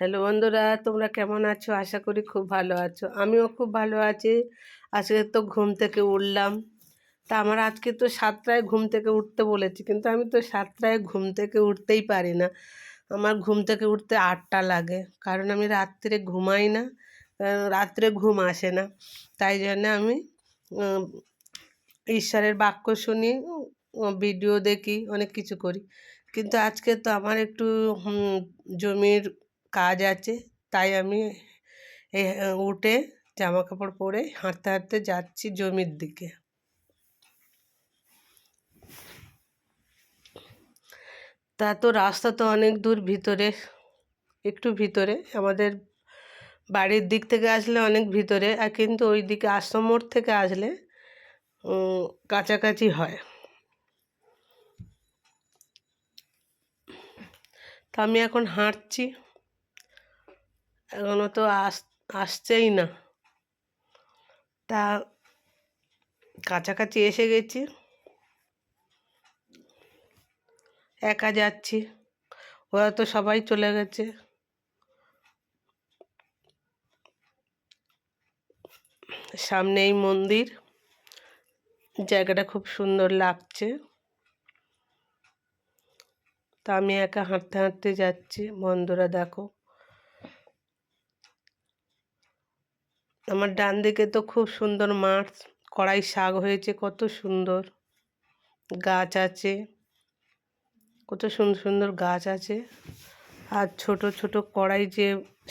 Hello বন্ধুরা, তোমরা কেমন আছো? আশা করি খুব ভালো আছো। আমিও খুব ভালো আছি। আজকে তো ঘুম থেকে উঠলাম। তা আমার আজকে তো সাতটায় ঘুম থেকে উঠতে বলেছি, কিন্তু আমি তো সাতটায় ঘুম থেকে উঠতেই পারি না। আমার ঘুম থেকে উঠতে আটটা লাগে, কারণ আমি রাত্রে ঘুমাই না রাত্রে ঘুম আসে না। তাই জন্য আমি ঈশ্বরের বাক্য শুনি ভিডিও দেখি, অনেক কিছু করি। কিন্তু আজকে তো আমার একটু জমির কাজ আছে, তাই আমি উঠে জামা কাপড় পরে হাঁটতে হাঁটতে যাচ্ছি জমির দিকে। তা তো রাস্তা তো অনেক দূর ভিতরে, একটু ভিতরে। আমাদের বাড়ির দিক থেকে আসলে অনেক ভিতরে, আর কিন্তু ওই দিকে আশ্রম মোড় থেকে আসলে কাছাকাছি হয়। তা আমি এখন হাঁটছি। এখনও তো আস, আসছেই না। তা কাছাকাছি এসে গেছি। একা যাচ্ছি। ওরা তো সবাই চলে গেছে। সামনেই মন্দির। জায়গাটা খুব সুন্দর লাগছে। তা আমি একা হাঁটতে হাঁটতে যাচ্ছি। বন্ধুরা দেখো। আমার ডান দিকে তো খুব সুন্দর মাঠ কড়াই শাক হয়েছে, কত সুন্দর। গাছ আছে, কত সুন্দর সুন্দর গাছ আছে। আর ছোট ছোট কড়াই যে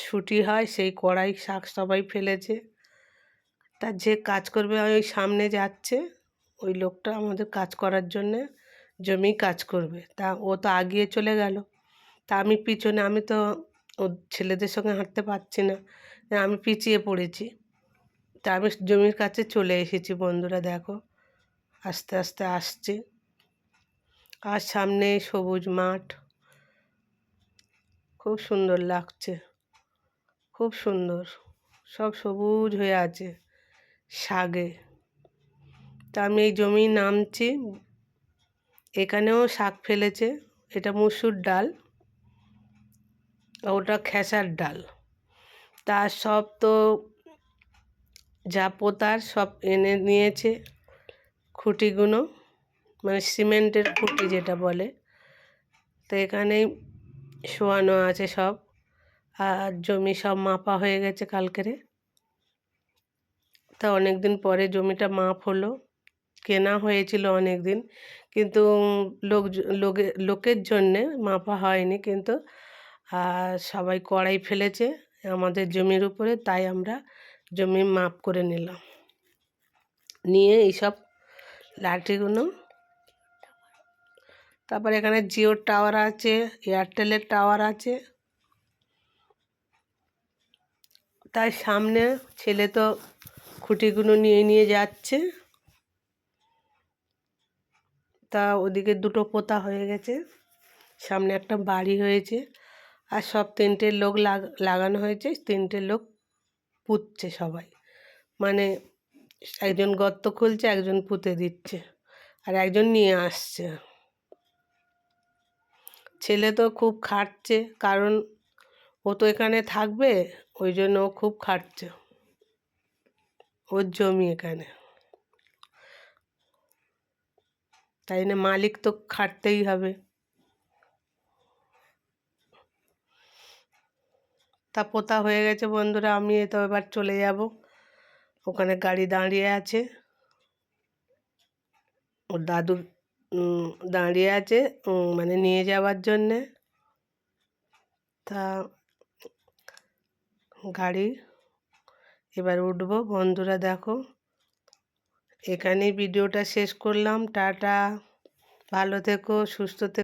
শুটি হয়, সেই কড়াই শাক সবাই ফেলেছে। তা যে কাজ করবে ওই সামনে যাচ্ছে, ওই লোকটা আমাদের কাজ করার জন্যে জমি কাজ করবে। তা ও তো আগিয়ে চলে গেল। তা আমি পিছনে, আমি তো ও ছেলেদের সঙ্গে হাঁটতে পারছি না। আমি পিছিয়ে পড়েছি। তা আমি জমির কাছে চলে এসেছি বন্ধুরা, দেখো। আস্তে আস্তে আসছে। আর সামনে সবুজ মাঠ। খুব সুন্দর লাগছে। খুব সুন্দর। সব সবুজ হয়ে আছে শাগে। তা আমি এই জমি নামছি। এখানেও শাক ফেলেছে। এটা মুসুর ডাল। ওটা খেসার ডাল। তার সব তো যা পোতার সব এনে নিয়েছে খুঁটিগুলো মানে সিমেন্টের খুঁটি যেটা বলে। তো এখানেই শোয়ানো আছে সব, আর জমি সব মাপা হয়ে গেছে কালকেরে। তা অনেক দিন পরে জমিটা মাপ হলো, কেনা হয়েছিল অনেক দিন কিন্তু লোক, লোকে, লোকের জন্যে মাপা হয়নি কিন্তু সবাই কড়াই ফেলেছে আমাদের জমির উপরে, তাই আমরা জমি মাপ করে নিলাম। নিয়ে এইসব লাঠিগুলো তারপর এখানে জিওর টাওয়ার আছে, এয়ারটেলের টাওয়ার আছে। তাই সামনে ছেলে তো খুঁটিগুলো নিয়ে নিয়ে যাচ্ছে। তা ওদিকে দুটো পোতা হয়ে গেছে, সামনে একটা বাড়ি হয়েছে। আর সব তিনটে লোক লাগানো হয়েছে, তিনটে লোক পুঁতছে সবাই। মানে একজন গর্ত খুলছে, একজন পুঁতে দিচ্ছে আর একজন নিয়ে আসছে। ছেলে তো খুব খাটছে, কারণ ও তো এখানে থাকবে, ওই জন্য ও খুব খাটছে। ওর জমি এখানে। তাই না মালিক তো খাটতেই হবে। তা পোতা হয়ে গেছে বন্ধুরা আমি তো এবার চলে যাব। ওখানে গাড়ি দাঁড়িয়ে আছে। ওর দাদু দাঁড়িয়ে আছে মানে নিয়ে যাওয়ার জন্যে। তা গাড়ি, এবার উঠবো। বন্ধুরা দেখো, এখানেই ভিডিওটা শেষ করলাম। টাটা, ভালো থেকো, সুস্থ থেকো।